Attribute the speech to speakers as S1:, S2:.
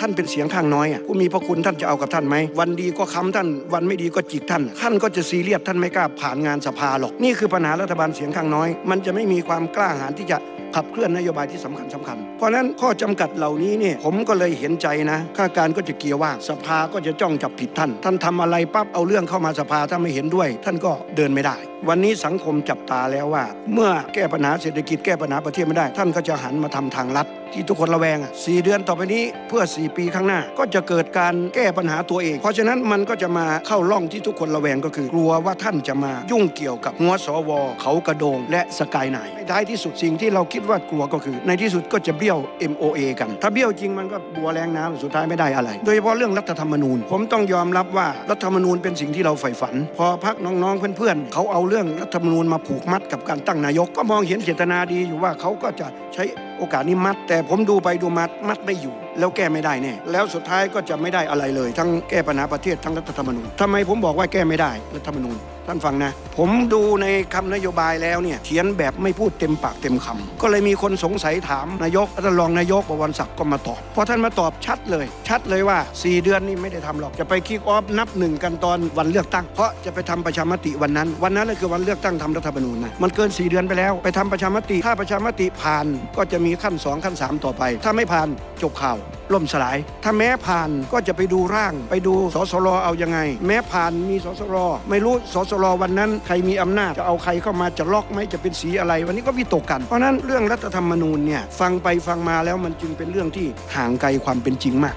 S1: ท่านเป็นเสียงข้างน้อยอะผู้มีพระคุณท่านจะเอากับท่านไหมวันดีก็ค้ำท่าน วันไม่ดีก็จิกท่าน ท่านก็จะซีเรียสท่านไม่กล้าผ่านงานสภาหรอก นี่คือปัญหารัฐบาลเสียงข้างน้อย มันจะไม่มีความกล้าหาญที่จะขับเคลื่อนนโยบายที่สำคัญสำคัญ เพราะฉะนั้นข้อจำกัดเหล่านี้เนี่ยผมก็เลยเห็นใจนะ ข้าการก็จะเกียร์ว่างสภาก็จะจ้องจับผิดท่าน ท่านทำอะไรปั๊บเอาเรื่องเข้ามาสภาถ้าไม่เห็นด้วย ท่านก็เดินไม่ได้ วันนี้สังคมจับตาแล้วว่า เมื่อแก้ปัญหาเศรษฐกิจแก้ปัญหาประเทศไม่ได้ ท่านก็จะหันมาทำทางลัดที่ทุกคนระแวงอะสี่เดือนต่อไปนี้เพื่อ 4 ปีข้างหน้า ก็จะเกิดการแก้ปัญหาตัวเอง เพราะฉะนั้นมันก็จะมาเข้าร่องที่ทุกคนระแวงก็คือกลัวว่าท่านจะมายุ่งเกี่ยวกับหัวสวเขากระโดง และสกายไนท้ายที่สุดสิ่งที่เราคิดว่ากลัวก็คือ ในที่สุดก็จะเบี้ยว MOA กัน ถ้าเบี้ยวจริงมันก็บัวแรงน้ำสุดท้ายไม่ได้อะไร โดยเฉพาะเรื่องรัฐธรรมนูญ ผมต้องยอมรับว่ารัฐธรรมนูญเป็นสิ่งที่เราใฝ่ฝัน พอพักน้องๆเพื่อนๆเขาเอาเรื่องรัฐธรรมนูญมาผูกมัดกับการตั้งนายก ก็มองเห็นเจตนาดีอยู่ว่าเขาก็จะใช้ โอกาสนี้มัด แต่ผมดูไปดูมามัดไม่อยู่ แล้วแก้ไม่ได้แน่แล้วสุดท้ายก็จะไม่ได้อะไรเลย ทั้งแก้ปัญหาประเทศทั้งรัฐธรรมนูญทำไมผมบอกว่าแก้ไม่ได้รัฐธรรมนูญท่านฟังนะ ผมดูในคำนโยบายแล้วเนี่ยเขียนแบบไม่พูดเต็มปากเต็มคำก็เลยมีคนสงสัยถามนายกท่านรองนายกประวันศักดิ์ก็มาตอบพอท่านมาตอบชัดเลย ชัดเลยว่า 4 เดือนนี่ไม่ได้ทำหรอกจะไปคิกออฟนับหนึ่งกันตอนวันเลือกตั้งเพราะจะไปทำประชามติวันนั้น วันนั้นน่ะคือวันเลือกตั้งทำรัฐธรรมนูญนะมันเกิน 4 เดือนไปแล้วไปทำประชามติ ถ้าประชามติผ่านก็จะมีขั้น 2 ขั้น 3 ต่อไป ถ้าไม่ผ่านจบข่าวล่มสลาย ถ้าแม้ผ่านก็จะไปดูร่าง ไปดูสสรเอายังไง แม้ผ่านมีสสรไม่รู้สสรวันนั้น ใครมีอำนาจจะเอาใครเข้ามาจะล็อกไหมจะเป็นสีอะไร วันนี้ก็วิตกกัน เพราะนั้นเรื่องรัฐธรรมนูญเนี่ยฟังไปฟังมาแล้วมันจึงเป็นเรื่องที่ห่างไกลความเป็นจริงมาก